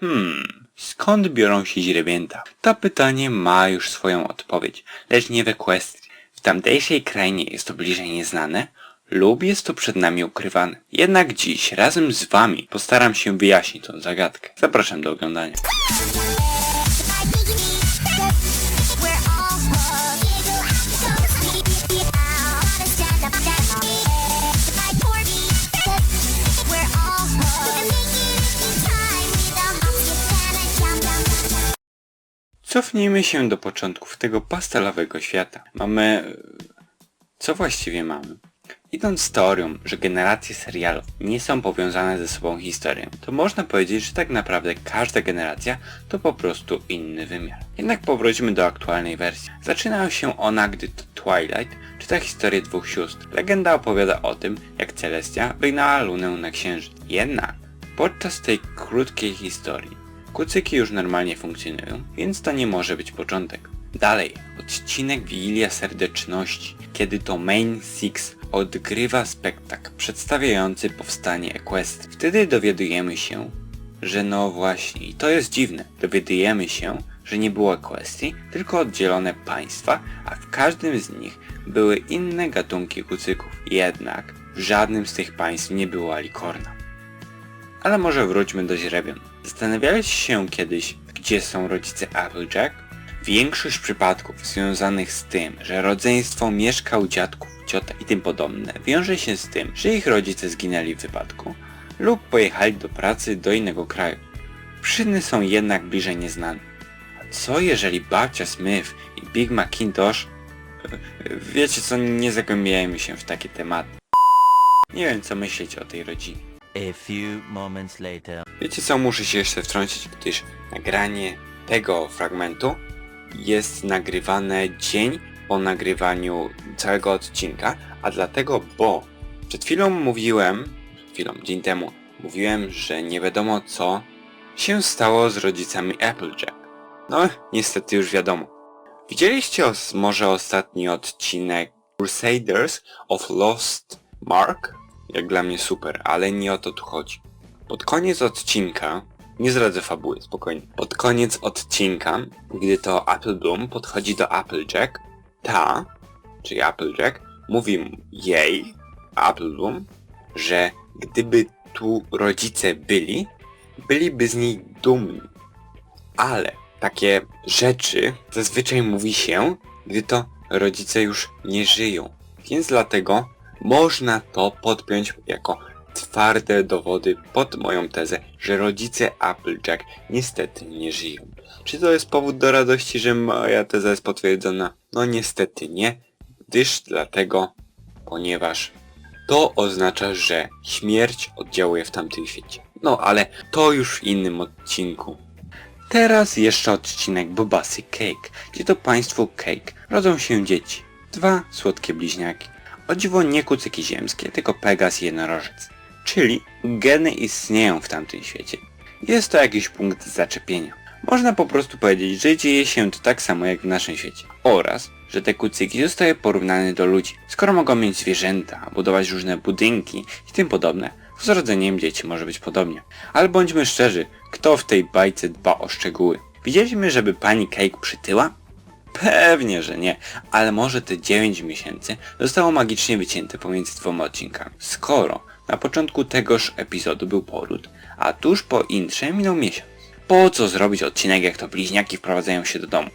Hmm, skąd biorą się źrebięta? To pytanie ma już swoją odpowiedź, lecz nie w Equestrii. W tamtejszej krainie jest to bliżej nieznane lub jest to przed nami ukrywane. Jednak dziś razem z wami postaram się wyjaśnić tą zagadkę. Zapraszam do oglądania. Cofnijmy się do początków tego pastelowego świata. Mamy... Co właściwie mamy? Idąc teorią, że generacje serialów nie są powiązane ze sobą historią, to można powiedzieć, że tak naprawdę każda generacja to po prostu inny wymiar. Jednak powróćmy do aktualnej wersji. Zaczyna się ona, gdy to Twilight czyta historię dwóch sióstr. Legenda opowiada o tym, jak Celestia wygnała Lunę na księżyc. Jednak podczas tej krótkiej historii kucyki już normalnie funkcjonują, więc to nie może być początek. Dalej, odcinek Wigilia Serdeczności, kiedy to Main Six odgrywa spektakl przedstawiający powstanie Equest. Wtedy dowiadujemy się, że no właśnie, i to jest dziwne, dowiadujemy się, że nie było Equestrii, tylko oddzielone państwa, a w każdym z nich były inne gatunki kucyków. Jednak w żadnym z tych państw nie było Alikorna. Ale może wróćmy do źrebion. Zastanawiałeś się kiedyś, gdzie są rodzice Applejack? Większość przypadków związanych z tym, że rodzeństwo mieszka u dziadków, ciotek i tym podobne, wiąże się z tym, że ich rodzice zginęli w wypadku lub pojechali do pracy do innego kraju. Przyczyny są jednak bliżej nieznane. A co jeżeli babcia Smith i Big Macintosh... Wiecie co, nie zagłębiajmy się w takie tematy. Nie wiem co myśleć o tej rodzinie. A few moments later. Wiecie co, muszę się jeszcze wtrącić, gdyż nagranie tego fragmentu jest nagrywane dzień po nagrywaniu całego odcinka, a dlatego, bo przed chwilą mówiłem, przed chwilą, dzień temu, mówiłem, że nie wiadomo co się stało z rodzicami Applejack. No, niestety już wiadomo. Widzieliście os może ostatni odcinek Crusaders of Lost Mark? Jak dla mnie super, ale nie o to tu chodzi. Pod koniec odcinka, nie zdradzę fabuły, spokojnie. Pod koniec odcinka, gdy to Apple Bloom podchodzi do Applejack, ta, czyli Applejack, mówi jej, Apple Bloom, że gdyby tu rodzice byli, byliby z niej dumni. Ale takie rzeczy zazwyczaj mówi się, gdy to rodzice już nie żyją. Więc dlatego można to podpiąć jako twarde dowody pod moją tezę, że rodzice Applejack niestety nie żyją. Czy to jest powód do radości, że moja teza jest potwierdzona? No niestety nie, gdyż dlatego, ponieważ to oznacza, że śmierć oddziałuje w tamtym świecie. No ale to już w innym odcinku. Teraz jeszcze odcinek Bobasy Cake, gdzie to państwu Cake rodzą się dzieci. Dwa słodkie bliźniaki. O dziwo nie kucyki ziemskie, tylko Pegas jednorożec. Czyli geny istnieją w tamtym świecie. Jest to jakiś punkt zaczepienia. Można po prostu powiedzieć, że dzieje się to tak samo jak w naszym świecie. Oraz, że te kucyki zostały porównane do ludzi. Skoro mogą mieć zwierzęta, budować różne budynki i tym podobne, z rodzeniem dzieci może być podobnie. Ale bądźmy szczerzy, kto w tej bajce dba o szczegóły? Widzieliśmy, żeby pani Cake przytyła? Pewnie, że nie, ale może te 9 miesięcy zostało magicznie wycięte pomiędzy dwoma odcinkami. Skoro na początku tegoż epizodu był poród, a tuż po intrze minął miesiąc. Po co zrobić odcinek jak to bliźniaki wprowadzają się do domu?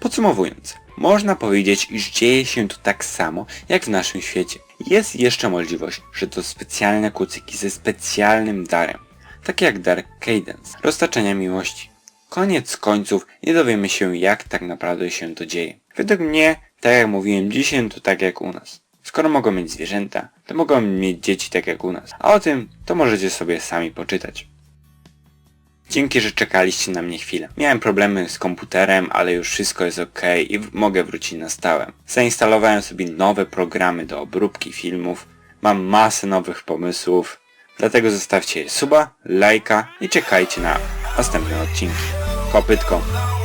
Podsumowując, można powiedzieć, iż dzieje się to tak samo jak w naszym świecie. Jest jeszcze możliwość, że to specjalne kucyki ze specjalnym darem, tak jak dar Cadence, roztaczania miłości. Koniec końców nie dowiemy się jak tak naprawdę się to dzieje. Według mnie, tak jak mówiłem, dzisiaj to tak jak u nas. Skoro mogą mieć zwierzęta, to mogą mieć dzieci tak jak u nas. A o tym to możecie sobie sami poczytać. Dzięki, że czekaliście na mnie chwilę. Miałem problemy z komputerem, ale już wszystko jest ok i mogę wrócić na stałe. Zainstalowałem sobie nowe programy do obróbki filmów. Mam masę nowych pomysłów. Dlatego zostawcie suba, lajka i czekajcie na następne odcinki. Kopytko.